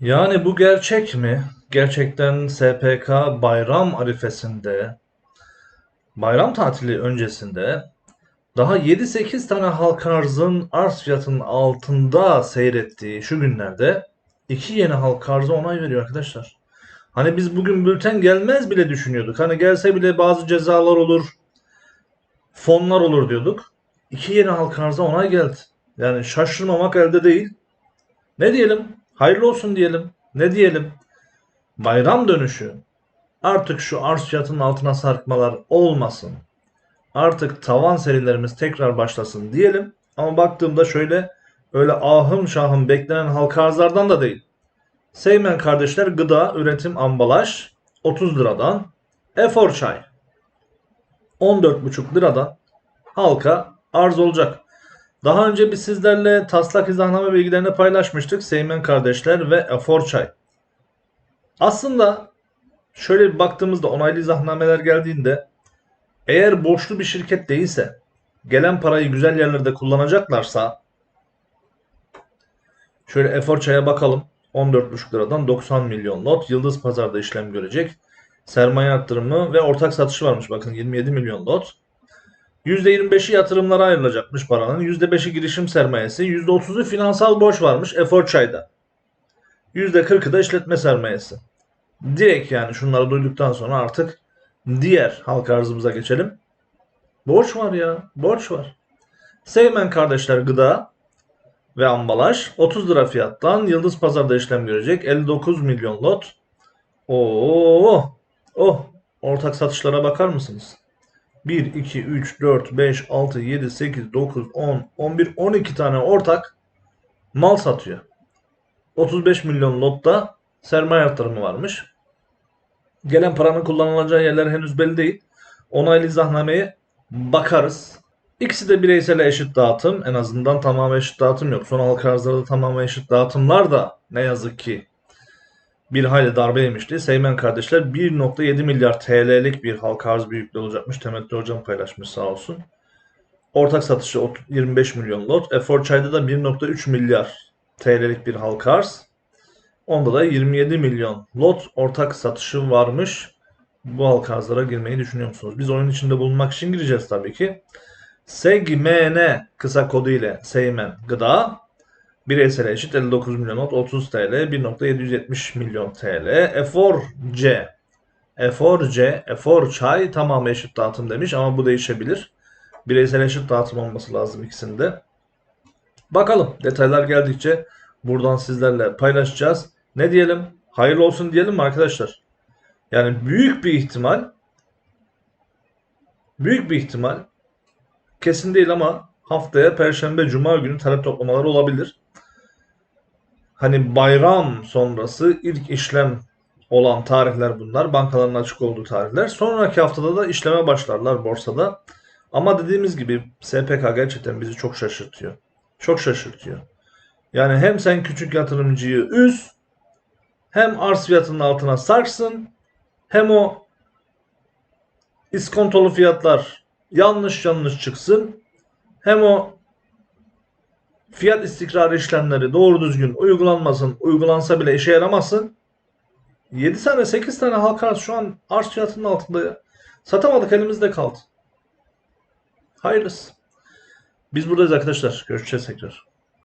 Yani bu gerçek mi? Gerçekten SPK bayram arifesinde, bayram tatili öncesinde daha 7-8 tane halka arzın arz fiyatının altında seyrettiği şu günlerde iki yeni halka arzı onay veriyor arkadaşlar. Hani biz bugün bülten gelmez bile düşünüyorduk. Hani gelse bile bazı cezalar olur, fonlar olur diyorduk. İki yeni halka arza onay geldi. Yani şaşırmamak elde değil. Ne diyelim? Hayırlı olsun diyelim. Ne diyelim? Bayram dönüşü. Artık şu arz fiyatının altına sarkmalar olmasın. Artık tavan serilerimiz tekrar başlasın diyelim. Ama baktığımda şöyle öyle ahım şahım beklenen halka arzlardan da değil. Seymen kardeşler gıda, üretim, ambalaj 30 liradan. Efor çay 14,5 liradan halka arz olacak. Daha önce biz sizlerle taslak izahname bilgilerini paylaşmıştık. Seymen kardeşler ve Efor çay. Aslında şöyle bir baktığımızda onaylı izahnameler geldiğinde eğer borçlu bir şirket değilse gelen parayı güzel yerlerde kullanacaklarsa şöyle Efor çaya bakalım. 14,5 liradan 90 milyon lot Yıldız Pazar'da işlem görecek. Sermaye arttırımı ve ortak satışı varmış bakın 27 milyon lot. %25'i yatırımlara ayrılacakmış paranın. %5'i girişim sermayesi. %30'u finansal borç varmış Efor Çay'da. %40'ı da işletme sermayesi. Direkt yani şunları duyduktan sonra artık diğer halka arzımıza geçelim. Borç var ya. Borç var. Seymen kardeşler gıda ve ambalaj 30 lira fiyattan Yıldız Pazar'da işlem görecek. 59 milyon lot. Oo, oh, ortak satışlara bakar mısınız? 1, 2, 3, 4, 5, 6, 7, 8, 9, 10, 11, 12 tane ortak mal satıyor. 35 milyon lotta sermaye artırımı varmış. Gelen paranın kullanılacağı yerler henüz belli değil. Onaylı izahnameye bakarız. İkisi de bireysel eşit dağıtım. En azından tamamen eşit dağıtım yok. Son halka arzlarda tamamen eşit dağıtımlar da ne yazık ki bir hayli darbe yemişti. Seymen kardeşler 1.7 milyar TL'lik bir halka arz büyüklüğü olacakmış. Temettü hocam paylaşmış sağ olsun. Ortak satışı 25 milyon lot. Efor Çay'da da 1.3 milyar TL'lik bir halka arz. Onda da 27 milyon lot ortak satışı varmış. Bu halka arzlara girmeyi düşünüyor musunuz? Biz oyun içinde bulunmak için gireceğiz tabii ki. SEGMN kısa kodu ile Seymen Gıda Bireysel eşit 59 milyon not 30 TL 1.770 milyon TL Efor C Efor C Efor çay tamamı eşit dağıtım demiş ama bu değişebilir. Bireysel eşit dağıtım olması lazım ikisinde. Bakalım detaylar geldikçe buradan sizlerle paylaşacağız. Ne diyelim? Hayırlı olsun diyelim mi arkadaşlar? Yani büyük bir ihtimal büyük bir ihtimal kesin değil ama haftaya Perşembe Cuma günü talep toplamaları olabilir. Hani bayram sonrası ilk işlem olan tarihler bunlar. Bankaların açık olduğu tarihler. Sonraki haftada da işleme başlarlar borsada. Ama dediğimiz gibi SPK gerçekten bizi çok şaşırtıyor. Çok şaşırtıyor. Yani hem sen küçük yatırımcıyı üz, hem arz fiyatının altına sarsın, hem o iskontolu fiyatlar yanlış yanlış çıksın, hem o fiyat istikrarı işlemleri doğru düzgün uygulanmasın, uygulansa bile işe yaramasın. 7 tane 8 tane halka arz şu an arz fiyatının altında ya. Satamadık elimizde kaldı. Hayırlısı. Biz buradayız arkadaşlar. Görüşeceğiz tekrar.